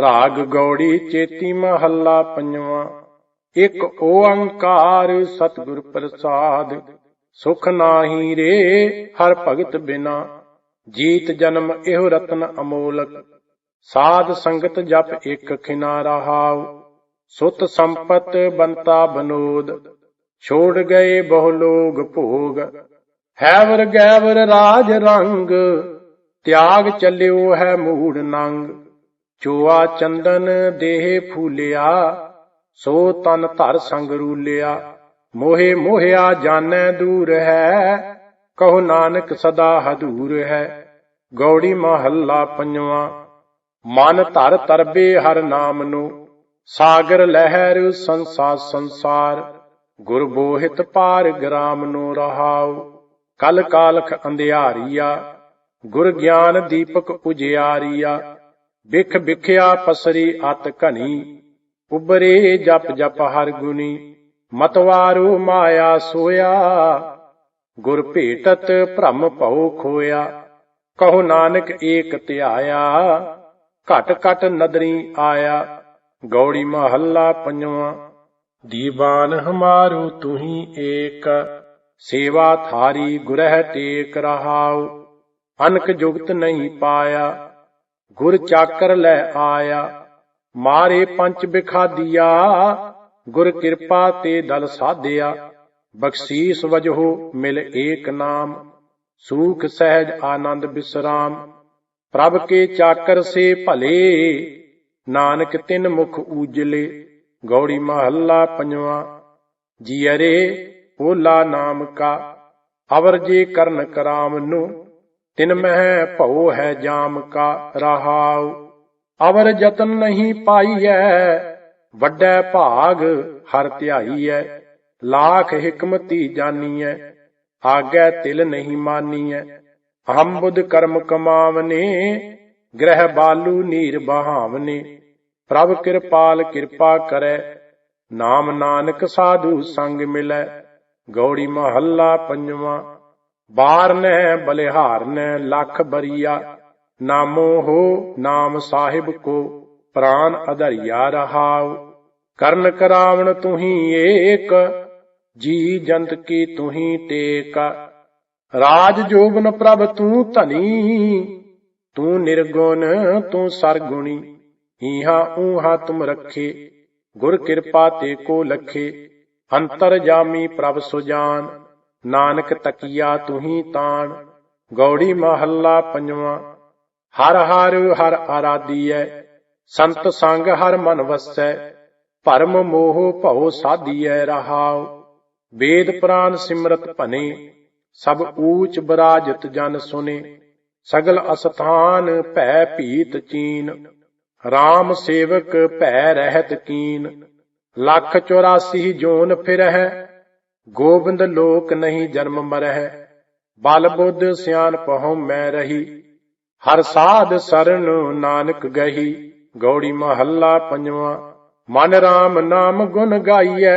ਰਾਗ ਗੌੜੀ ਚੇਤੀ ਮਹੱਲਾ ਪੰਜਵਾਂ। ਇਕ ਓੰਕਾਰ ਸਤਿਗੁਰ ਪ੍ਰਸਾਦ, ਸੁਖ ਨਾਹੀ ਰੇ ਹਰ ਭਗਤ ਬਿਨਾ। ਜੀਤ ਜਨਮ ਇਹੋ ਰਤਨ ਅਮੋਲਕ, ਸਾਧ ਸੰਗਤ ਜਪ ਇੱਕ ਖਿਨਾ ਰਹਾਉ ਸੁਤ ਸੰਪਤ ਬੰਤਾ ਬਨੋਦ, ਛੋੜ ਗਏ ਬਹੁ ਲੋਗ ਭੋਗ। ਹੈਵਰ ਗੈਵਰ ਰਾਜ ਰੰਗ, ਤਿਆਗ ਚੱਲਿਓ ਹੈ ਮੂੜ ਨੰਗ। ਚੋਆ ਚੰਦਨ ਦੇਹ ਫੂਲਿਆ, ਸੋ ਤਨ ਧਰ ਸੰਗ ਰੂਲਿਆ। ਮੋਹੇ ਮੋਹਿਆ ਜਾਣੈ ਦੂਰ ਹੈ, ਕਹੋ ਨਾਨਕ ਸਦਾ ਹਦੂਰ ਹੈ। ਗੌੜੀ ਮਹੱਲਾ ਪੰਜਵਾਂ, ਮਨ ਧਰ ਤਰਬੇ ਹਰ ਨਾਮ ਨੂੰ, ਸਾਗਰ ਲਹਿਰ ਸੰਸਾ ਸੰਸਾਰ, ਗੁਰ ਬੋਹਿਤ ਪਾਰ ਗ੍ਰਾਮ ਨੂੰ ਰਹਾਉ। ਕਲ ਕਾਲਖ ਅੰਧਿਆਰੀਆ, ਗੁਰ ਗਿਆਨ ਦੀਪਕ ਉਜਿਆਰੀਆ। ਬਿਖ ਬਿਖਿਆ ਪਸਰੀ ਅਤ ਘਣੀ ਉਬਰੇ ਜਪ ਜਪ ਹਰ ਗੁਨੀ, ਮਤਵਾਰੂ ਮਾਇਆ ਸੋਇਆ, ਗੁਰ ਭੇਟਤ ਭ੍ਰਮ ਭਉ ਖੋਇਆ, ਕਹੋ ਨਾਨਕ ਏਕ ਧਿਆਇਆ, ਘਟ ਘਟ ਨਦਰੀ ਆਇਆ, ਗੌੜੀ ਮਹੱਲਾ ਪੰਜਵਾਂ, ਦੀਵਾਨ ਹਮਾਰੂ ਤੁਹੀ ਏਕ, ਸੇਵਾ ਥਾਰੀ ਗੁਰਹਿ ਟੇਕ ਰਹਾਉ, ਅਨਕ ਜੁਗਤ ਨਹੀਂ ਪਾਇਆ ਗੁਰ ਚਾਕਰ ਲੈ ਆਇਆ, ਮਾਰੇ ਪੰਚ ਬਿਖਾਦੀਆ, ਗੁਰ ਕਿਰਪਾ ਤੇ ਦਲ ਸਾਧਿਆ, ਬਖਸ਼ੀਸ ਵਜਹੋ ਮਿਲ ਏਕ ਨਾਮ, ਸੂਖ ਸਹਿਜ ਆਨੰਦ ਬਿਸਰਾਮ, ਪ੍ਰਭ ਕੇ ਚਾਕਰ ਸੇ ਭਲੇ, ਨਾਨਕ ਤਿਨ ਮੁਖ ਊਜਲੇ, ਗੌੜੀ ਮਹੱਲਾ ਪੰਜਵਾਂ, ਜੀਅਰੇ ਓਲਾ ਨਾਮ ਕਾ, ਅਵਰ ਜੇ ਕਰਨ ਕਰਾਮ ਨੂੰ ਤਿਨ ਮਹਿ ਭਉ ਹੈ ਜਾਮ ਕਾ ਰਹਾਉ, ਅਵਰ ਜਤਨ ਨਹੀਂ ਪਾਈਐ, ਵੱਡਾ ਭਾਗ ਹਰ ਧਿਆਈਐ, ਲਾਖ ਹਕਮਤੀ ਜਾਨੀਐ, ਆਗੈ ਤਿਲ ਨਹੀਂ ਮਾਨੀਐ ਅਹੰ ਬੁੱਧ ਕਰਮ ਕਮਾਵਨੇ, ਗ੍ਰਹਿ ਬਾਲੂ ਨੀਰ ਬਹਾਵਨੇ, ਪ੍ਰਭ ਕਿਰਪਾਲ ਕਿਰਪਾ ਕਰੈ, ਨਾਮ ਨਾਨਕ ਸਾਧੂ ਸੰਗ ਮਿਲੈ, ਗੌੜੀ ਮਹੱਲਾ ਪੰਜਵਾਂ। ਬਾਰ ਨਹਿ ਬਲਿਹਾਰ ਲੱਖ ਬਰੀਆ। ਨਾਮੋ ਹੋ ਨਾਮ ਸਾਹਿਬ ਕੋ ਪ੍ਰਾਨ ਅਧਰਿਆ ਰਹਾਉ। ਕਰਨ ਕਰਾਵਣ ਤੁਹੀ ਏਕ, ਜੀ ਜੰਤ ਕੀ ਤੁਹੀ ਟੇਕ। ਰਾਜ ਜੋਬਨ ਪ੍ਰਭ ਤੂੰ ਧਨੀ, ਤੂੰ ਨਿਰਗੁਣ, ਤੂੰ ਸਰਗੁਣੀ। ਈਹਾ ਊਹਾ ਤੁਮ ਰੱਖੇ, ਗੁਰ ਕਿਰਪਾ ਤੇ ਕੋ ਲਖੇ। ਅੰਤਰ ਜਾਮੀ ਪ੍ਰਭ ਸੁਜਾਨ। ਨਾਨਕ ਤਕੀਆ ਤੁਹੀ ਤਾਣ, ਗੌੜੀ ਮਹੱਲਾ ਪੰਜਵਾਂ। ਹਰ ਹਰ ਹਰ ਆਰਾਧੀਐ, ਸੰਤ ਸੰਗ ਹਰ ਮਨ ਵਸੈ, ਭਰਮ ਮੋਹ ਭਉ ਸਾਧੀਐ ਰਹਾਉ। ਵੇਦ ਪ੍ਰਾਨ ਸਿਮਰਤ ਭਨੇ, ਸਭ ਊਚ ਬਰਾਜਤ ਜਨ ਸੁਨੇ। ਸਗਲ ਅਸਥਾਨ ਭੈ ਭੀਤ ਚੀਨ RAM ਸੇਵਕ ਭੈ ਰਹਿਤ ਕੀਨ। ਲੱਖ 84 ਜੋਨ ਫਿਰਹਿ ਗੋਬਿੰਦ ਲੋਕ ਨਹੀਂ ਜਨਮ ਮਰਹਿ, ਬਲ ਬੁੱਧ ਸਿਆਨ ਪਹੁ ਮੈਂ ਰਹੀ। ਹਰ ਸਾਧ ਸਰਨ ਨਾਨਕ ਗਹੀ, ਗੌੜੀ ਮਹੱਲਾ ਪੰਜਵਾਂ। ਮਨ RAM ਨਾਮ ਗੁਣ ਗਾਈਐ,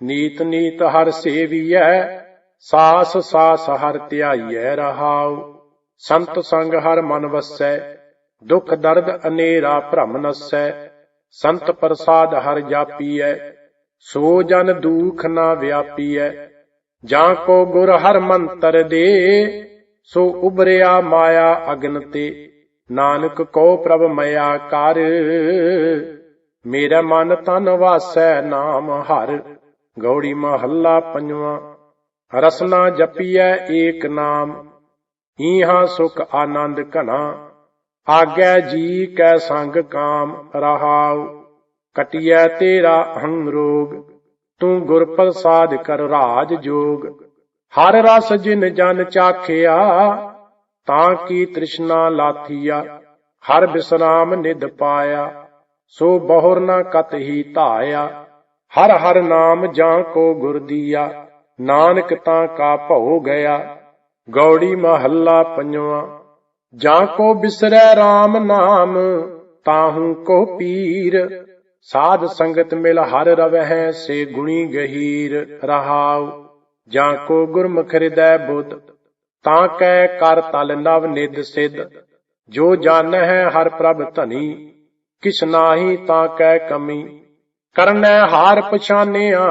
ਨੀਤ ਨੀਤ ਹਰ ਸੇਵੀਐ, ਸਾਸ ਸਾਸ ਹਰ ਧਿਆਈਐ ਰਹਾਉ। ਸੰਤ ਸੰਗ ਹਰ ਮਨ ਵਸੈ, ਦੁਖ ਦਰਦ ਅਨੇਰਾ ਭ੍ਰਮ ਨਸੈ। ਸੰਤ ਪ੍ਰਸਾਦ ਹਰ ਜਾਪੀਐ ਸੋ ਜਨ ਦੂਖ ਨਾ ਵਿਆਪੀਐ, ਜਾਂ ਕੋ ਗੁਰ ਹਰ ਮੰਤਰ ਦੇ, ਸੋ ਉਬਰਿਆ ਮਾਇਆ ਅਗਨ ਤੇ। ਨਾਨਕ ਕੋ ਪ੍ਰਭ ਮਇਆ ਕਰ, ਮੇਰਾ ਮਨ ਤਨ ਵਾਸੈ ਨਾਮ ਹਰ। ਗੌੜੀ ਮਹੱਲਾ ਪੰਜਵਾਂ, ਰਸਨਾ ਜਪੀਐ ਏਕ ਨਾਮ। ਈਹਾ ਸੁਖ ਆਨੰਦ ਘਣਾ ਆਗੈ ਜੀ ਕੈ ਸੰਗ ਕਾਮ ਰਹਾਉ। ਕਟਿਐ ਤੇਰਾ ਅਹੰ ਰੋਗ ਤੂੰ ਗੁਰ ਪ੍ਰਸਾਦ ਕਰ ਰਾਜ ਜੋਗ। ਹਰ ਰਸ ਜਿਨ ਜਨ ਚਾਖਿਆ, ਤਾਂ ਕੀ ਤ੍ਰਿਸ਼ਨਾ ਲਾਥੀਆ। ਹਰ ਬਿਸਰਾਮ ਨਿਦ ਪਾਇਆ, ਸੋ ਬਹੁਰ ਨ ਕਤ ਹੀ ਧਾਇਆ। ਹਰ ਹਰ ਨਾਮ ਜਾਂ ਕੋ ਗੁਰ ਦੀਆ, ਨਾਨਕ ਤਾਂ ਕਾ ਭਉ ਗਿਆ। ਗੌੜੀ ਮਹੱਲਾ ਪੰਜਵਾਂ, ਜਾਂ ਕੋ ਬਿਸਰੈ RAM ਨਾਮ ਤਾਹੂ ਕੋ ਪੀਰ। ਸਾਧ ਸੰਗਤ ਮਿਲ ਹਰ ਰਵਹਿ ਸੇ ਗੁਣੀ ਗਹੀਰ ਰਹਾਉ। ਜਾਂ ਕੋ ਗੁਰਮੁਖ ਹਿਰਦੈ ਬੁੱਧ, ਤਾਂ ਕੈ ਕਰ ਤਲ ਨਵ ਨਿਦ ਸਿਧ। ਜੋ ਜਾਣ ਹਰ ਪ੍ਰਭ ਧਨੀ, ਕਿਛ ਨਾਹੀ ਤਾਂ ਕਹਿ ਕਮੀ। ਕਰਨੈ ਹਾਰ ਪਛਾਨਿਆ,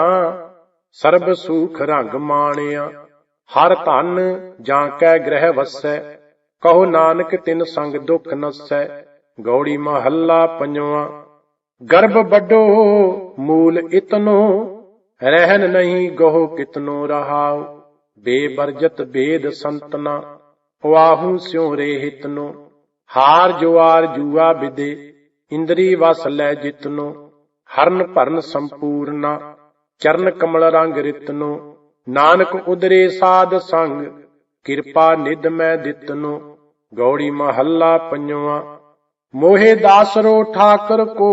ਸਰਬ ਸੁਖ ਰੰਗ ਮਾਣਿਆ। ਹਰ ਧਨ ਜਾਂ ਕੈ ਗ੍ਰਹਿ ਵਸੈ, ਕਹੋ ਨਾਨਕ ਤਿਨ ਸੰਗ ਦੁਖ ਨਸੈ। ਗੌੜੀ ਮਹੱਲਾ ਪੰਜਵਾ ਗਰਭ ਵੱਡੋ, ਮੂਲ ਇਤਨੋ ਰਹਿਨ ਨਹੀਂ ਗਹੋ ਕਿਤਨੋ ਰਹਾਉ, ਬੇਬਰਜਤ ਬੇਦ ਸੰਤਨਾ ਵਾਹੂ ਸਿਉ ਰੇ ਹਿਤਨੋ, ਹਾਰ ਜੁਆਰ ਜੂਆ ਬਿਦੇ ਇੰਦਰੀ ਵਸ ਲੈ ਜਿਤਨੋ, ਹਰਨ ਭਰਨ ਸੰਪੂਰਨਾ, ਚਰਨ ਕਮਲ ਰੰਗ ਰਿਤਨੋ, ਨਾਨਕ ਉਦਰੇ ਸਾਧ ਸੰਗ, ਕਿਰਪਾ ਨਿਦ ਮੈਂ ਦਿੱਤਨੋ, ਗੌੜੀ ਮਹੱਲਾ ਪੰਜਵਾ ਮੋਹਿ ਦਾਸਰੋ ਠਾਕਰ ਕੋ,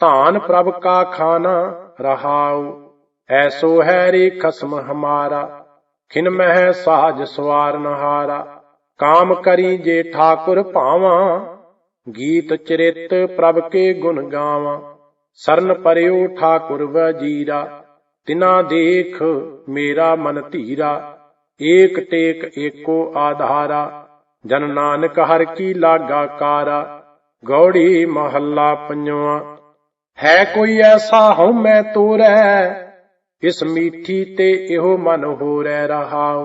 ਧਾਨ ਪ੍ਰਭ ਕਾ ਖਾਨਾ ਰਹਾਉ। ਐਸੋ ਹੈ ਰੇ ਖਸਮ ਹਮਾਰਾ, ਖਿਨ ਮਹਿ ਸਾਜ ਸਵਾਰ ਨਹਾਰਾ। ਕਾਮ ਕਰੀ ਜੇ ਠਾਕੁਰ ਭਾਵਾਂ, ਗੀਤ ਚਰਿਤ ਪ੍ਰਭ ਕੇ ਗੁਣ ਗਾਵਾਂ। ਸਰਨ ਪਰਿਓ ਠਾਕੁਰ ਵਜੀਰਾ, ਤਿਨਾ ਦੇਖ ਮੇਰਾ ਮਨ ਧੀਰਾ। ਏਕ ਟੇਕ ਏਕੋ ਆਧਾਰਾ ਜਨ ਨਾਨਕ ਹਰ ਕੀ ਲਾਗਾ ਕਾਰਾ, ਗੌੜੀ ਮਹੱਲਾ ਪੰਜਵਾ। ਹੈ ਕੋਈ ਐਸਾ ਹਉ ਮੈਂ ਤੋਰੈ, ਇਸ ਮੀਠੀ ਤੇ ਇਹੋ ਮਨ ਹੋਰੈ ਰਹਾਉ।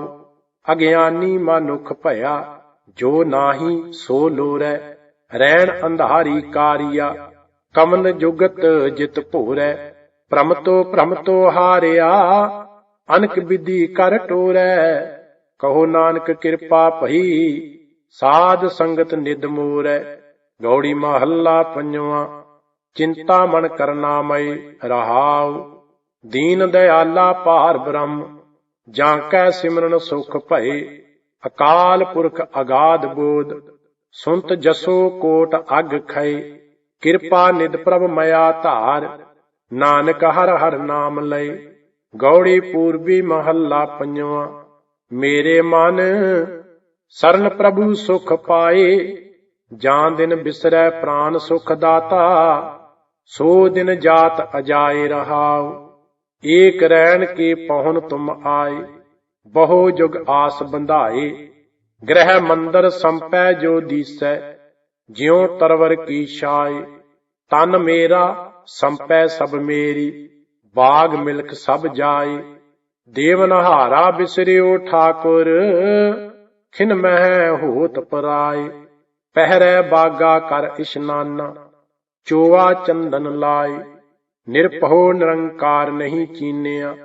ਅਗਿਆਨੀ ਮਨੁਖ ਭਇਆ, ਜੋ ਨਾਹੀ ਸੋ ਲੋਰੈ ਰਹਿਣ ਅੰਧਾਰੀ ਕਾਰਿਆ। ਕਮਨ ਜੁਗਤ ਜਿਤ ਭੋਰੈ, ਭ੍ਰਮ ਤੋ ਭ੍ਰਮ ਤੋ ਹਾਰਿਆ, ਅਨਕ ਵਿਧੀ ਕਰ ਟੋਰੈ। ਕਹੋ ਨਾਨਕ ਕਿਰਪਾ ਭਈ ਸਾਧ ਸੰਗਤ ਨਿਦ ਮੋਰੈ, ਗੌੜੀ ਮਹੱਲਾ ਪੰਜਵਾ, ਚਿੰਤਾ ਮਨ ਕਰਨਾ ਮਈ ਰਹਾਉ, ਦੀਨ ਦਇਆਲਾ ਭਾਰ ਬ੍ਰਹਮ, ਜਾਂ ਕੈ ਸਿਮਰਨ ਸੁਖ ਭਏ, ਅਕਾਲ ਪੁਰਖ ਅਗਾਧ ਬੋਧ ਸੁਨਤ ਜਸੋ ਕੋਟ ਅਗ ਖੈ ਕਿਰਪਾ ਨਿਦ ਪ੍ਰਭ ਮਇਆ ਧਾਰ, ਨਾਨਕ ਹਰ ਹਰ ਨਾਮ ਲਏ, ਗੌੜੀ ਪੂਰਬੀ ਮਹੱਲਾ ਪੰਜਵਾ, ਮੇਰੇ ਮਨ ਸਰਨ ਪ੍ਰਭੂ ਸੁਖ ਪਾਏ ਜਾਂ ਦਿਨ ਬਿਸਰੈ ਪ੍ਰਾਨ ਸੁਖ ਦਾਤਾ, ਸੋ ਦਿਨ ਜਾਤ ਅਜਾਏ ਰਹਾਉ, ਏਕ ਰਹਿਣ ਕੇ ਪਹੁਨ ਤੁਮ ਆਏ, ਬਹੁ ਜੁਗ ਆਸ ਬੰਧਾਏ, ਗ੍ਰਹਿ ਮੰਦਰ ਸੰਪੈ ਜੋ ਦੀਸੈ, ਜਿਉ ਤਰਵਰ ਕੀ ਛਾਏ, ਤਨ ਮੇਰਾ ਸੰਪੈ ਸਭ ਮੇਰੀ, ਬਾਗ ਮਿਲਖ ਸਭ ਜਾਏ, ਦੇਵ ਨਹਾਰਾ ਬਿਸਰਿਓ ਠਾਕੁਰ ਖਿਨ ਮਹਿ ਹੋਤ ਪਰਾਏ, ਪਹਿਰੈ ਬਾਗਾ ਕਰ ਇਸ਼ਨਾਨਾ, ਚੋਆ ਚੰਦਨ ਲਾਏ। ਨਿਰਭਉ ਨਿਰੰਕਾਰ ਨਹੀਂ ਚੀਨਿਆ,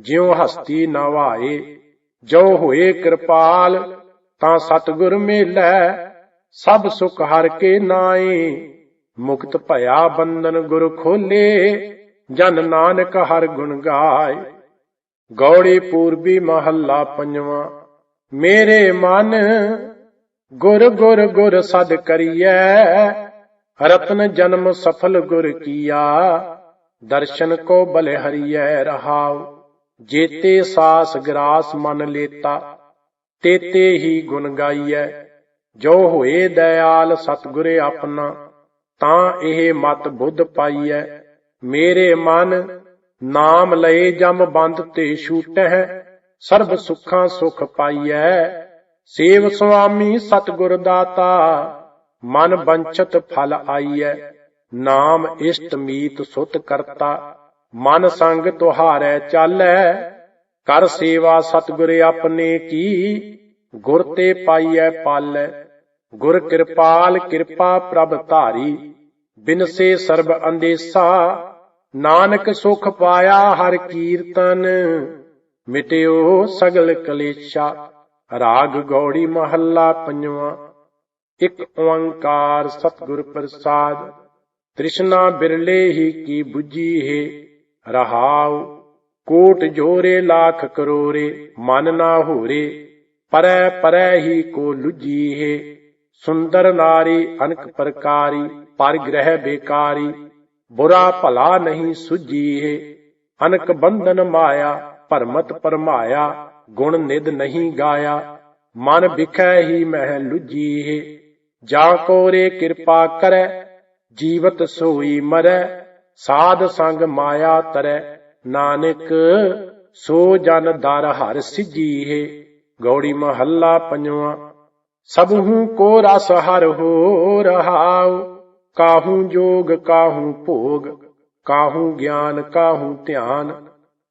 ਜਿਉ ਹਸਤੀ ਨਵਾਏ। ਜੋ ਹੋਏ ਕਿਰਪਾਲ, ਤਾਂ ਸਤਗੁਰ ਮੇਲੈ, ਸਭ ਸੁਖ ਹਰ ਕੇ ਨਾਏ। ਮੁਕਤ ਭਇਆ ਬੰਧਨ ਗੁਰ ਖੋਲੇ, ਜਨ ਨਾਨਕ ਹਰ ਗੁਣ ਗਾਏ। ਗੌੜੀ ਪੂਰਬੀ ਮਹੱਲਾ ਪੰਜਵਾਂ ਮੇਰੇ ਮਨ ਗੁਰ ਗੁਰ ਗੁਰ ਸਦ ਕਰੀਐ, ਰਤਨ ਜਨਮ ਸਫਲ ਗੁਰ ਕੀਆ, ਦਰਸ਼ਨ ਕੋ ਬਲ ਹਰੀਐ ਰਹਾਉ, ਜੇਤੇ ਸਾਸ ਗਰਾਸ ਮਨ ਲੇਤਾ, ਤੇਤੇ ਹੀ ਗੁਣ ਗਾਈਐ, ਜੋ ਹੋਏ ਦਇਆਲ ਸਤਗੁਰ ਆਪਣਾ, ਤਾਂ ਇਹ ਮਤ ਬੁੱਧ ਪਾਈਐ, ਮੇਰੇ ਮਨ ਨਾਮ ਲਏ ਜਮ ਬੰਦ ਤੇ ਛੂਟਹਿ ਸਰਬ ਸੁੱਖਾਂ ਸੁਖ ਪਾਈਐ। ਸੇਵ ਸੁਆਮੀ ਸਤਗੁਰ ਦਾਤਾ, ਮਨ ਬੰਚਤ ਫਲ ਆਈਐ। ਨਾਮ ਇਸ਼ਟ ਮੀਤ ਸੁਤ ਕਰਤਾ, ਮਨ ਸੰਗ ਤੁਹਾਰੈ ਚਾਲੈ। ਕਰ ਸੇਵਾ ਸਤਗੁਰ ਆਪਣੇ ਕੀ, ਗੁਰ ਤੇ ਪਾਈਐ ਪਾਲੈ। ਗੁਰ ਕਿਰਪਾਲ ਕਿਰਪਾ ਪ੍ਰਭ ਧਾਰੀ ਬਿਨਸੇ ਸਰਬ ਅੰਦੇਸਾ। ਨਾਨਕ ਸੁਖ ਪਾਇਆ ਹਰ ਕੀਰਤਨ ਮਿਟਿਓ ਸਗਲ ਕਲੇਸ਼ਾ, ਰਾਗ ਗੌੜੀ ਮਹੱਲਾ ਪੰਜਵਾ। ਇੱਕ ਓੰਕਾਰ ਸਤਿਗੁਰ ਪ੍ਰਸਾਦ, ਤ੍ਰਿਸ਼ਨਾ ਬਿਰਲੇ ਹੀ ਕੀ 부ਜੀ ਹੈ? ਰਹਾਉ, ਕੋਟ ਜੋਰੇ ਲੱਖ ਕਰੋਰੇ, ਮਨ ਨਾ ਹੋਰੇ, ਪਰੈ ਪਰੈ ਹੀ ਕੋ ਲੁਜੀ ਹੈ? ਸੁੰਦਰ ਨਾਰੀ, ਅਨਕ ਪ੍ਰਕਾਰੀ, ਪਰ ਗ੍ਰਹਿ ਬੇਕਾਰੀ, ਬੁਰਾ ਭਲਾ ਨਹੀਂ ਸੁਜੀ ਹੈ? ਅਨਕ ਬੰਧਨ ਮਾਇਆ ਭਰਮਤ ਪਰਮਾਇਆ ਗੁਣ ਨਿਦ ਨਹੀਂ ਗਾਇਆ। ਮਨ ਵਿਖੈ ਹੀ ਮਹਿ ਲੁਜੀ ਹੈ ਜਾ ਕੋਰੇ ਕਿਰਪਾ ਕਰੈ, ਜੀਵਤ ਸੋਈ ਮਰੈ। ਸਾਧ ਸੰਗ ਮਾਇਆ ਤਰੈ, ਨਾਨਕ ਸੋ ਜਨ ਦਰ ਹਰ ਸਿਜੀ ਹੈ ਗੌੜੀ ਮਹੱਲਾ ਪੰਜਵਾ, ਸਭੂ ਕੋ ਰਸ ਹਰ ਹੋ ਰਹਾਉ ਕਾਹੂ ਜੋਗ ਕਾਹੂ ਭੋਗ, ਕਾਹੂ ਗਿਆਨ ਕਾਹੂ ਧਿਆਨ।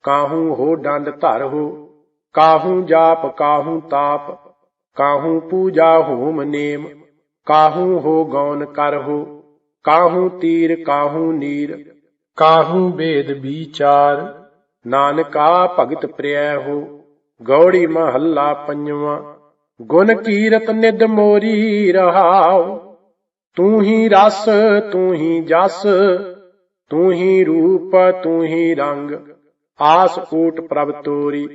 ਕਾਹੂ ਹੋ ਡੰਡ ਧਰ ਹੋ? ਕਾਹੂ ਜਾਪ, ਕਾਹੂ ਤਾਪ? ਕਾਹੂ ਪੂਜਾ ਹੋਮ ਨੇਮ? ਕਾਹੂ ਹੋ ਗੌਨ ਕਰ ਹੋ? ਕਾਹੂ ਤੀਰ, ਕਾਹੂ ਨੀਰ? ਕਾਹੂ ਵੇਦ ਵਿਚਾਰ ਨਾਨਕਾ ਭਗਤ ਪ੍ਰਿਆ ਹੋ? ਗੌੜੀ ਮਹੱਲਾ ਪੰਜਵਾਂ। ਗੁਣ ਕੀਰਤ ਨਿਦ ਮੋਰੀ ਰਹਾਉ। ਤੂੰ ਹੀ ਰਸ, ਤੂੰ ਹੀ ਜਸ। ਤੂੰ ਹੀ ਰੂਪ, ਤੂੰ ਹੀ ਰੰਗ। ਆਸ ਊਟ ਪ੍ਰਭ ਤੋਰੀ,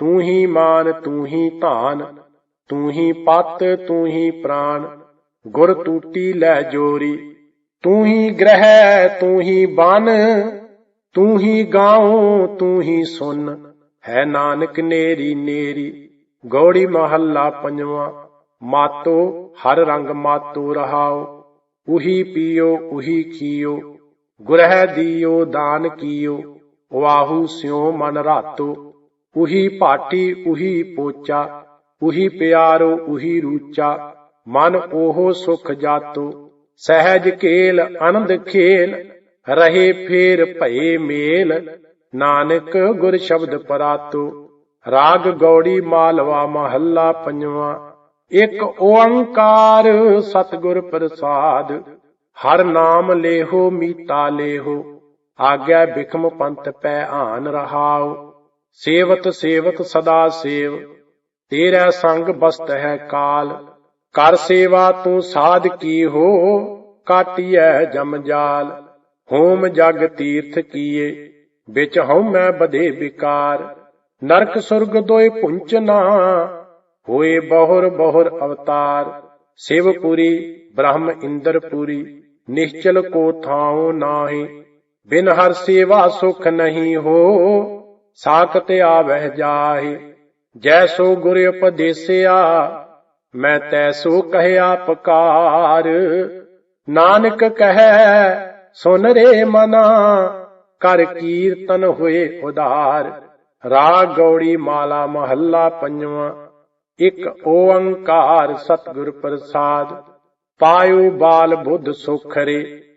ਤੂੰ ਹੀ ਮਾਨ, ਤੂੰ ਹੀ ਧਾਨ, ਤੂੰ ਹੀ ਪਤ, ਤੂੰ ਹੀ ਪ੍ਰਾਨ, ਗੁਰ ਟੂਟੀ ਲੈ ਜੋਰੀ, ਤੂੰ ਹੀ ਗ੍ਰਹਿ, ਤੂੰ ਹੀ ਬਨ, ਤੂੰ ਹੀ ਗਾਉ, ਤੂੰ ਹੀ ਸੁਨ, ਹੈ ਨਾਨਕ ਨੇਰੀ ਨੇਰੀ, ਗੌੜੀ ਮਹੱਲਾ ਪੰਜਵਾਂ, ਮਾਤੋ, ਹਰ ਰੰਗ ਮਾਤੋ ਰਹਾਓ ਉਹੀ ਪੀਓ, ਉਹੀ ਖੀਓ, ਗੁਰਹਿ ਦੀਓ, ਦਾਨ ਕੀਓ ਵਾਹੂ ਸਿਉ ਮਨ ਰਾਤੋ, ਉਹੀ ਭਾਟੀ ਉਹੀ ਪੋਚਾ, ਉਹੀ ਪਿਆਰੋ ਉਹੀ ਰੂਚਾ, ਮਨ ਉਹੋ ਸੁਖ ਜਾਤੋ, ਸਹਿਜ ਕੇਲ ਆਨੰਦ ਖੇਲ, ਰਹੇ ਫੇਰ ਭਏ ਮੇਲ, ਨਾਨਕ ਗੁਰ ਸ਼ਬਦ ਪਰਾਤੋ, ਰਾਗ ਗੌੜੀ ਮਾਲਵਾ ਮਹੱਲਾ ਪੰਜਵਾਂ, ਇੱਕ ਓੰਕਾਰ ਸਤਿਗੁਰ ਪ੍ਰਸਾਦ, ਹਰ ਨਾਮ ਲੇਹੋ ਮੀਤਾ ਲੇਹੋ। ਆਗਿਆ ਬਿਖਮ ਪੰਤ ਪੈ ਆਨ ਰਹਾਉ, ਸੇਵਤ ਸੇਵਤ ਸਦਾ ਸੇਵ, ਤੇਰਾ ਸੰਗ ਬਸਤ ਹੈ ਕਾਲ, ਕਰ ਸੇਵਾ ਤੂੰ ਸਾਧ ਕੀ ਹੋ, ਕਾਟਿਐ ਜਮ ਜਾਲ, ਹੋਮ ਜਗ ਤੀਰਥ ਕੀਏ, ਵਿੱਚ ਹਉਮੈ ਬਧੇ ਵਿਕਾਰ, ਨਰਕ ਸੁਰਗ ਦੋਇ ਪੁੰਚਨਾ ਹੋਏ ਬਹੁਰ ਬਹੁਰ ਅਵਤਾਰ ਸਿਵਪੁਰੀ ਬ੍ਰਹਮ ਇੰਦਰਪੁਰੀ ਨਿਸ਼ਚਲ ਕੋ ਥਾਉ ਨਾਹੀ ਬਿਨ ਹਰ ਸੇਵਾ ਸੁਖ ਨਹੀਂ ਹੋ ਸਾਖਤ ਆਵਹਿ ਜਾਹੇ। ਜੈਸੋ ਗੁਰ ਉਪਦੇਸਿਆ, ਮੈਂ ਤੈਸੋ ਕਹਿਆ ਪਕਾਰ ਨਾਨਕ ਕਹੈ, ਸੁਨ ਰੇ ਮਨਾ, ਕਰ ਕੀਰਤਨ ਹੋਏ ਉਧਾਰ। ਰਾਗ ਗੌੜੀ ਮਾਲਾ ਮਹੱਲਾ ਪੰਜਵਾਂ, ਇੱਕ ਓੰਕਾਰ ਸਤਿਗੁਰ ਪ੍ਰਸਾਦ। ਪਾਇਓ ਬਾਲ ਬੁੱਧ ਸੁਖਰੇ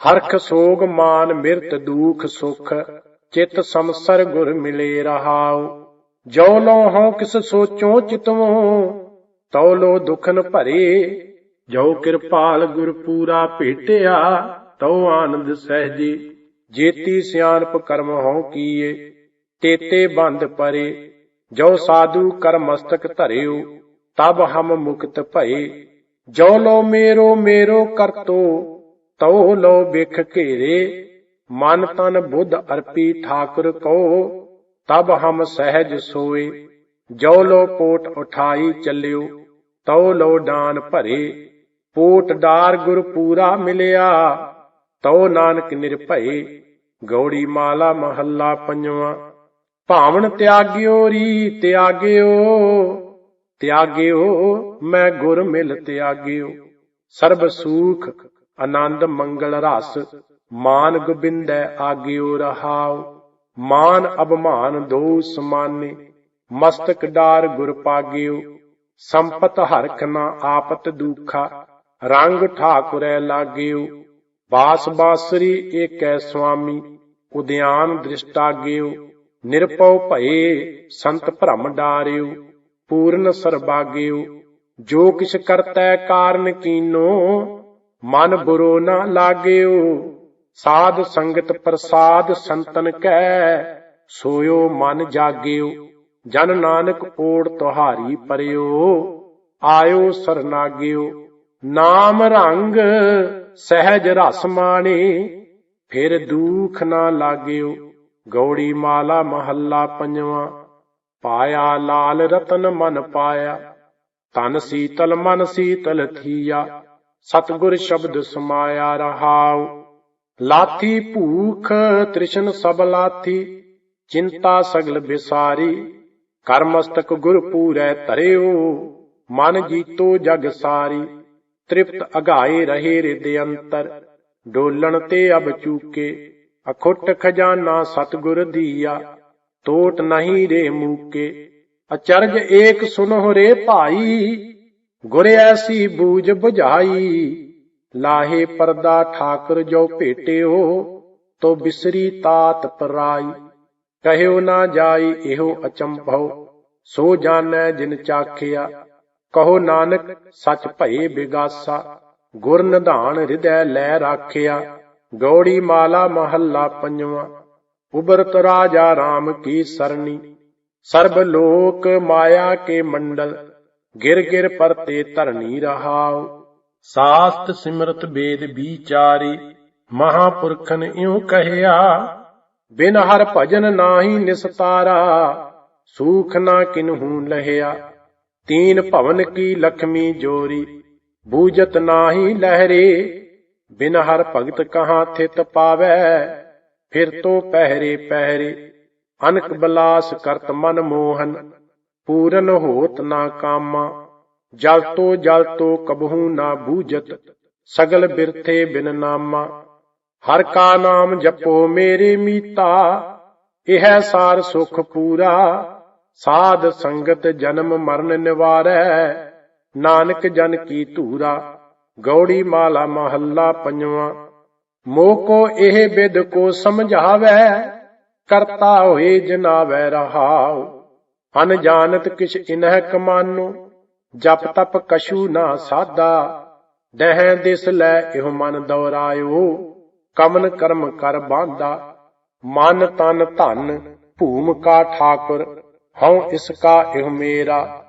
ਹਰਖ ਸੋਗ ਮਾਨ ਮਿਰਤ ਦੂਖ ਸੁਖ, ਚਿਤ ਸਮਸਰ ਗੁਰ ਮਿਲੇ ਰਹਾਉ। ਜੋ ਲੋ ਹਉ ਕਿਸ ਸੋਚੋ ਚਿਤਵੋ, ਤਉ ਲੋ ਦੁਖਨ ਭਰੇ। ਜੋ ਕਿਰਪਾਲ ਗੁਰ ਪੂਰਾ ਭੇਟਿਆ, ਤਉ ਆਨੰਦ ਸਹਿਜੀ। ਜੇਤੀ ਸਿਆਣਪ ਕਰਮ ਹਉ ਕੀਏ, ਤੇਤੇ ਬੰਦ ਪਰੇ। ਜੋ ਸਾਧੂ ਕਰ ਮਸਤਕ ਧਰਿਓ, ਤਬ ਹਮ ਮੁਕਤ ਭਏ। ਜੋ ਲੋ ਮੇਰੋ ਮੇਰੋ ਕਰਤੋ ਤਉ ਲੋ ਵਿਖ ਘੇਰੇ, ਮਨ ਤਨ ਬੁੱਧ ਅਰਪੀ ਠਾਕੁਰ ਕੋ ਤਬ ਹਮ ਸਹਿਜ ਸੋਏ ਜੋ ਲੋ ਪੋਟ ਉਠਾਈ ਚੱਲਿਓ, ਤਉ ਲੋ ਡਾਨ ਭਰੇ ਪੋਟ ਡਾਰ ਗੁਰ ਪੂਰਾ ਮਿਲਿਆ, ਤਉ ਨਾਨਕ ਨਿਰਭਏ, ਗੌੜੀ ਮਾਲਾ ਮਹੱਲਾ ਪੰਜਵਾਂ, ਭਾਵਨ ਤਿਆਗਿਓ ਰੀ ਤਿਆਗਿਓ ਤਿਆਗਿਓ ਮੈਂ ਗੁਰ ਮਿਲ ਤਿਆਗਿਓ, ਸਰਬ ਸੂਖ ਆਨੰਦ ਮੰਗਲ ਰਸ, ਮਾਨ ਗੋਬਿੰਦੈ ਆਗਿਓ ਰਹਾਉ, ਮਾਨ ਅਭਮਾਨ ਦੋ ਸਮਾਨੇ, ਮਸਤਕ ਡਾਰ ਗੁਰ ਪਾਗਿਓ, ਸੰਪਤ ਹਰਖ ਨਾ ਆਪਤ ਦੁਖਾ, ਰੰਗ ਠਾਕੁਰੈ ਲਾਗਿਓ, ਬਾਸ ਬਾਸਰੀ ਏਕੈ ਸੁਆਮੀ ਉਦਿਆਨ ਦ੍ਰਿਸ਼ਟਾਗਿਓ, ਨਿਰਪਉ ਭਏ ਸੰਤ ਭ੍ਰਮ ਡਾਰਿਓ, ਪੂਰਨ ਸਰਬਾਗਿਓ, ਜੋ ਕਿਛ ਕਰਤੈ ਕਾਰਨ ਕੀਨੋ ਮਨ ਬੁਰੋ ਨਾ ਲਾਗਿਓ, ਸਾਧ ਸੰਗਤ ਪ੍ਰਸਾਦ ਸੰਤਨ ਕੈ, ਸੋਇਓ ਮਨ ਜਾਗਿਓ, ਜਨ ਨਾਨਕ ਓੜ ਤੁਹਾਰੀ ਪਰਿਓ, ਆਇਓ ਸਰਨਾਗਿਓ, ਨਾਮ ਰੰਗ ਸਹਿਜ ਰਸ ਮਾਣੇ, ਫਿਰ ਦੁਖ ਨਾ ਲਾਗਿਓ, ਗੌੜੀ ਮਾਲਾ ਮਹੱਲਾ ਪੰਜਵਾਂ, ਪਾਇਆ ਲਾਲ ਰਤਨ ਮਨ ਪਾਇਆ ਤਨ ਸੀਤਲ ਮਨ ਸੀਤਲ ਥੀਆ ਸਤਗੁਰ ਸ਼ਬਦ ਸਮਾਇਆ ਰਹਾਉ। ਲਾਥੀ ਭੂਖ ਤ੍ਰਿਸ਼ਨ ਸਭ ਲਾਥੀ, ਚਿੰਤਾ ਸਗਲ ਬਿਸਾਰੀ। ਕਰਮਸਤਕ ਗੁਰ ਪੂਰੈ ਧਰਿਓ, ਮਨ ਜੀਤੋ ਜਗ ਸਾਰੀ। ਤ੍ਰਿਪਤ ਅਗਾਏ ਰਹੇ ਰਿਦ ਅੰਤਰ, ਡੋਲਣ ਤੇ ਅਬ ਚੂਕੇ। ਅਖੁੱਟ ਖਜ਼ਾਨਾ ਸਤਗੁਰ ਦੀਆ, ਤੋਟ ਨਹੀਂ ਰੇ ਮੂਕੇ। ਅਚਰਜ ਏਕ ਸੁਨਹੁ ਰੇ ਭਾਈ ਗੁਰ ਐਸੀ ਬੂਝ 부ਝਾਈ ਲਾਹੇ ਪਰਦਾ ਠਾਕਰ ਜੋ ਭੇਟਿਓ, ਤੋ ਬਿਸਰੀ ਤਾਤ ਪਰਾਈ। ਕਹਿਓ ਨਾ ਜਾਈ, ਇਹੋ ਅਚੰਭਉ, ਸੋ ਜਾਣੈ ਜਿਨ ਚਾਖਿਆ। ਕਹੋ ਨਾਨਕ, ਸਚ ਭਏ ਬਿਗਾਸਾ, ਗੁਰ ਨਿਧਾਨ ਹਿਰਦੈ ਲੈ ਰਾਖਿਆ। ਗੌੜੀ ਮਾਲਾ ਮਹੱਲਾ ਪੰਜਵਾਂ ਉਬਰਤ ਰਾਜਾ RAM ਕੀ ਸਰਣੀ। ਸਰਬ ਲੋਕ ਮਾਇਆ ਕੇ ਮੰਡਲ ਗਿਰ ਗਿਰ ਪਰਤੇ ਧਰਨੀ ਰਹਾਉ, ਸਾਸਤ ਸਿਮਰਤ ਵੇਦ ਵਿਚਾਰੀ ਮਹਾਪੁਰਖਨ ਇਉ ਕਹਿਆ, ਬਿਨ ਹਰ ਭਜਨ ਨਾਹੀ ਨਿਸਤਾਰਾ, ਸੂਖ ਨਾ ਕਿਨਹੂ ਲਹਿਆ, ਤੀਨ ਭਵਨ ਕੀ ਲਖਮੀ ਜੋਰੀ, ਬੂਜਤ ਨਾਹੀ ਲਹਿਰੇ, ਬਿਨ ਹਰ ਭਗਤ ਕਹਾ ਥਿਤ ਪਾਵੈ, ਫਿਰ ਤੋ ਪਹਿਰੇ ਪਹਿਰੇ, ਅਨਕ ਬਲਾਸ ਕਰਤ ਮਨ ਮੋਹਨ ਪੂਰਨ ਹੋਤ ਨਾ ਕਾਮਾ, ਜਲ ਤੋ ਜਲ ਤੋ ਕਬਹੂ ਨਾ ਬੂਜਤ ਸਗਲ ਬਿਰਥੇ ਬਿਨ ਨਾਮਾ। ਹਰ ਕਾ ਨਾਮ ਜਪੋ ਮੇਰੇ ਮੀਤਾ, ਇਹ ਸਾਰ ਸੁਖ ਪੂਰਾ। ਸਾਧ ਸੰਗਤ ਜਨਮ ਮਰਨ ਨਿਵਾਰੈ, ਨਾਨਕ ਜਨ ਕੀ ਧੂਰਾ। ਗੌੜੀ ਮਾਲਾ ਮਹੱਲਾ ਪੰਜਵਾਂ। ਮੋਹ ਕੋ ਇਹ ਬਿਦ ਕੋ ਸਮਝਾਵੈ, ਕਰਤਾ ਹੋਏ ਜਨਾਵੈ ਰਹਾਉ। ਅਨਜਾਨਤ ਕਿਛ ਇਨਹਿ ਕਮਾਨੋ, ਜਪ ਤਪ ਕਛੂ ਨਾ ਸਾਦਾ। ਦਹਿ ਦਿਸ ਲੈ ਇਹ ਮਨ ਦੌਰਾਇਓ, ਕਮਨ ਕਰਮ ਕਰ ਬਾਂਦਾ। ਮਨ ਤਨ ਧਨ, ਭੂਮ ਕਾ ਠਾਕੁਰ, ਹਉ ਇਸ ਕਾ ਇਹ ਮੇਰਾ।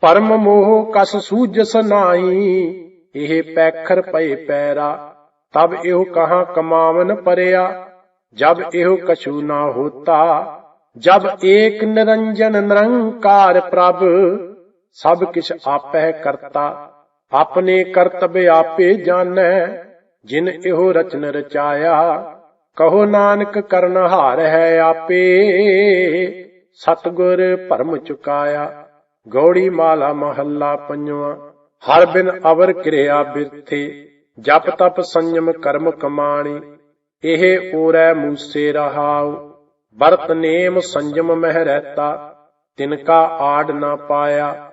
ਪਰਮ ਮੋਹ ਕਸ ਸੂਜਸ ਨਾਹੀ ਇਹ ਪੈਖਰ ਪਏ ਪੈਰਾ। ਤਬ ਇਹੋ ਕਹਾ ਕਮਾਵਨ ਪਰਿਆ, ਜਬ ਇਹੋ ਕਛੂ ਨਾ ਹੋਤਾ। ਜਬ ਏਕ ਨਿਰੰਜਨ ਨਿਰੰਕਾਰ ਪ੍ਰਭ, ਸਭ ਕਿਛ ਆਪੈ ਕਰਤਾ। ਆਪਣੇ ਕਰਤਬ ਆਪੇ ਜਾਣੈ, ਜਿਨ ਇਹੋ ਰਚਨ ਰਚਾਇਆ। ਕਹੋ ਨਾਨਕ ਕਰਨ ਹਾਰ ਹੈ ਆਪੇ, ਸਤਗੁਰ ਭਰਮ ਚੁਕਾਇਆ। ਗੌੜੀ ਮਾਲਾ ਮਹੱਲਾ ਪੰਜਵਾਂ, ਹਰ ਬਿਨ ਅਵਰ ਕਿਰਿਆ ਬਿਰਥੇ। ਜਪ ਤਪ ਸੰਜਮ ਕਰਮ ਕਮਾਣੀ, ਇਹ ਓਰੈ ਮੂਸੇ ਰਹਾਉ। ਵਰਤ ਨੇਮ ਸੰਜਮ ਮਹਿ ਰਹਤਾ, ਤਿਨ ਕਾ ਆੜ ਨਾ ਪਾਇਆ।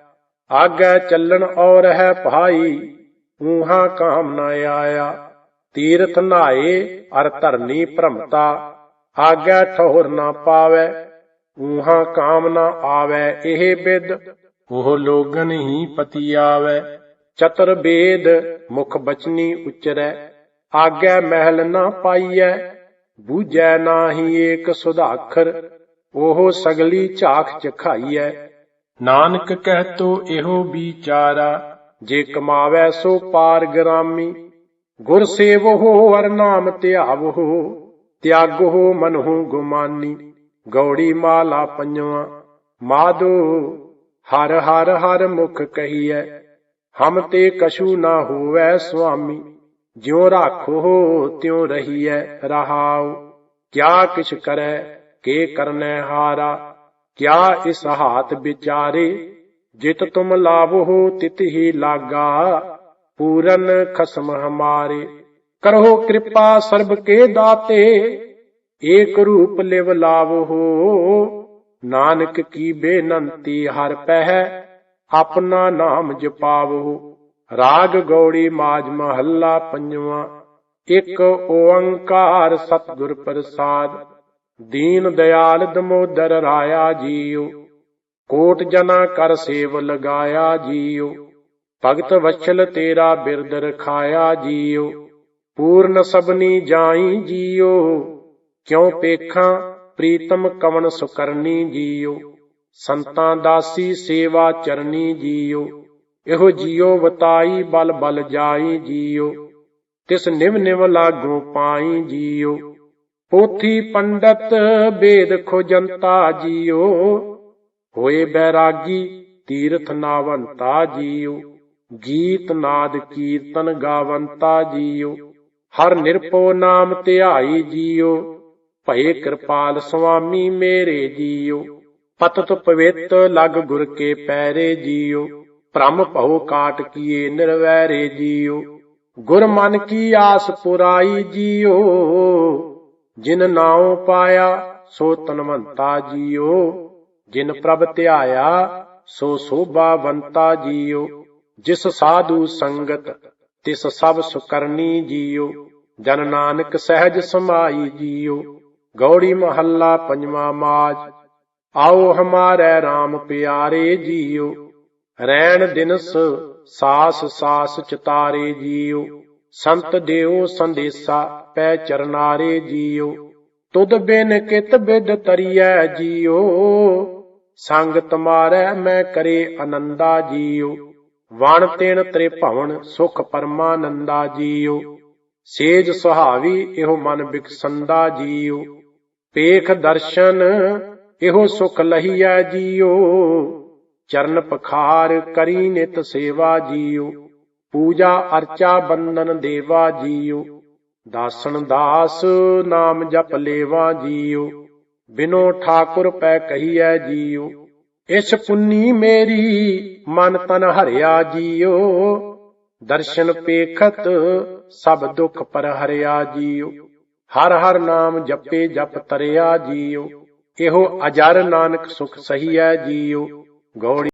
ਆਗੈ ਚੱਲਣ ਔਰ ਹੈ ਭਾਈ ਊਹਾ ਕਾਮ ਨਾ ਆਇਆ। ਤੀਰਥ ਨਾਏ, ਅਰ ਧਰਨੀ ਭ੍ਰਮਤਾ। ਆਗੈ ਠੋਰ ਨਾ ਪਾਵੈ ਊਹਾ ਕਾਮ ਨਾ ਆਵੈ। ਇਹ ਬਿਦ, ਉਹ ਲੋਗਨ ਹੀ ਪਤੀ ਆਵੈ। ਚਤਰ ਬੇਦ, ਮੁਖ ਬਚਨੀ ਉਚਰੈ। ਆਗੈ ਮਹਿਲ ਨਾ ਪਾਈਐ ਬੂਝੈ ਨਾਹੀ ਏਕ ਸੁਧਾਖਰ ਉਹ ਸਗਲੀ ਝਾਖ ਚਖਾਈਐ। ਨਾਨਕ ਕਹਿਤੋ ਇਹੋ ਵਿਚਾਰਾ ਜੇ ਕਮਾਵੈ ਸੋ ਪਾਰ ਗ੍ਰਾਮੀ ਗੁਰ ਸੇਵਹੁ ਅਰ ਨਾਮ ਧਿਆਵਹੁ ਤਿਆਗਹੁ ਮਨਹੁ ਗੁਮਾਨੀ। ਗੌੜੀ ਮਾਲਾ ਪੰਜਵਾਂ ਮਾਧੋ ਹਰ ਹਰ ਹਰ ਮੁਖ ਕਹੀਐ। ਹਮ ਤੇ ਕਛੂ ਨਾ ਹੋਵੈ ਸੁਆਮੀ। ਜਿਉ ਰਾਖੋ, ਤਿਉ ਰਹੀਐ ਰਹਾਉ। ਕਿਆ ਕਿਛ ਕਰੈ, ਕੇ ਕਰਨੈ ਹਾਰਾ। ਕਿਆ ਇਸ ਹਾਥ ਵਿਚਾਰੇ, ਜਿਤ ਤੁਮ ਲਾਵੋ, ਤਿਤ ਹੀ ਲਾਗਾ। ਪੂਰਨ ਖਸਮ ਹਮਾਰੇ। ਕਰੋ ਕਿਰਪਾ ਸਰਬ ਕੇ ਦਾਤੇ, ਏਕ ਰੂਪ ਲਿਵ ਲਾਵੋ। ਨਾਨਕ ਕੀ ਬੇਨੰਤੀ ਹਰ ਪਹਿ, ਆਪਣਾ ਨਾਮ ਜਪਾਵੋ। ਰਾਗ ਗੌੜੀ ਮਾਜ ਮਹੱਲਾ ਪੰਜਵਾਂ। ਇੱਕ ਓੰਕਾਰ ਸਤਿਗੁਰ ਪ੍ਰਸਾਦ। ਦੀਨ ਦਿਆਲ ਦਮੋਦਰ ਰਾਇਆ ਜੀਉ। ਕੋਟ ਜਨਾ ਕਰ ਸੇਵ ਲਗਾਇਆ ਜੀਉ। ਭਗਤ ਵਛਲ ਤੇਰਾ ਬਿਰਦ ਰਖਾਇਆ ਜੀਉ। ਪੂਰਨ ਸਬਨੀ ਜਾਈ ਜੀਉ। ਕਿਉ ਪੇਖਾਂ ਪ੍ਰੀਤਮ ਕਵਨ ਸੁਕਰਨੀ ਜੀਉ। ਸੰਤਾਂ ਦਾਸੀ ਸੇਵਾ ਚਰਨੀ ਜੀਉ। ਇਹੋ ਜੀਉ ਵਤਾਈ ਬਲ ਬਲ ਜਾਈ ਜੀਉ ਤਿਸ ਨਿਵ ਨਿਵ ਲਾਗੋ ਪਾਈ ਜੀਉ ਪੋਥੀ ਪੰਡਤ ਵੇਦ ਖੋਜੰਤਾ ਜੀਉ ਹੋਏ ਬੈਰਾਗੀ ਤੀਰਥ ਨਾਵੰਤਾ ਜੀਉ ਗੀਤ ਨਾਦ ਕੀਰਤਨ ਗਾਵੰਤਾ ਜੀਉ ਹਰ ਨਿਰਪੋ ਨਾਮ ਧਿਆਈ ਜੀਉ ਭਏ ਕਿਰਪਾਲ ਸੁਆਮੀ ਮੇਰੇ ਜੀਉ ਪਤਤ ਪਵਿੱਤ ਲਗ ਗੁਰ ਕੇ ਪੈਰੇ ਜੀਉ ਭ੍ਰਮ ਭਉ ਕਾਟ ਕੀਏ ਨਿਰਵੈਰੇ ਜੀਉ। ਗੁਰ ਮਨ ਕੀ ਆਸ ਪੁਰਾਈ ਜੀਉ। ਜਿਨ ਨਾਉ ਪਾਇਆ, ਸੋ ਤਨਵੰਤਾ ਜੀਉ। ਜਿਨ ਪ੍ਰਭ ਧਿਆਇਆ, ਸੋ ਸੋਭਾਵੰਤਾ ਜੀਉ। ਜਿਸ ਸਾਧੂ ਸੰਗਤ, ਤਿਸ ਸਭ ਸੁਕਰਨੀ ਜੀਉ। ਜਨ ਨਾਨਕ ਸਹਿਜ ਸਮਾਈ ਜੀਉ। ਗੌੜੀ ਮਹੱਲਾ ਪੰਜਵਾ ਮਾਜ। ਆਓ ਹਮਾਰੇ RAM ਪਿਆਰੇ ਜੀਉ। ਰੈਣ ਦਿਨਸ ਸਾਸ ਸਾਸ ਚਤਾਰੇ ਜੀਉ, ਸੰਤ ਦੇਉ ਸੰਦੇਸਾ ਪੈ ਚਰਨਾਰੇ ਜੀਉ, ਤੁਧ ਬਿਨ ਕਿਤ ਬਿਦ ਤਰੀਐ ਜੀਉ ਸੰਗ ਤੁਮਾਰੈ ਮੈਂ ਕਰੇ ਆਨੰਦਾ ਜੀਉ, ਵਣ ਤੇਣ ਤ੍ਰੇ ਭਵਨ ਸੁਖ ਪਰਮਾਨੰਦਾ ਜੀਉ, ਸੇਜ ਸੁਹਾਵੀ ਇਹੋ ਮਨ ਬਿਕਸੰਦਾ ਜੀਉ, ਪੇਖ ਦਰਸ਼ਨ ਇਹੋ ਸੁਖ ਲਹੀਐ ਜੀਉ ਚਰਨ ਪਖਾਰ ਕਰੀ ਨਿਤ ਸੇਵਾ ਜੀਉ, ਪੂਜਾ ਅਰਚਾ ਬੰਦਨ ਦੇਵਾ ਜੀਉ, ਦਾਸਨ ਦਾਸ ਨਾਮ ਜਪ ਲੇਵਾ ਜੀਉ, ਬਿਨੋ ਠਾਕੁਰ ਪੈ ਕਹੀਐ ਜੀਉ, ਇਸ ਪੁੰਨੀ ਮੇਰੀ ਮਨ ਤਨ ਹਰਿਆ ਜੀਉ, ਦਰਸ਼ਨ ਪੇਖਤ ਸਭ ਦੁੱਖ ਪਰ ਹਰਿਆ ਜੀਉ, ਹਰ ਹਰ ਨਾਮ ਜਪੇ ਜਪ ਤਰਿਆ ਜੀਉ, ਇਹੋ ਅਜਰ ਨਾਨਕ ਸੁਖ ਸਹੀਐ ਜੀਉ ਗੌੜੀ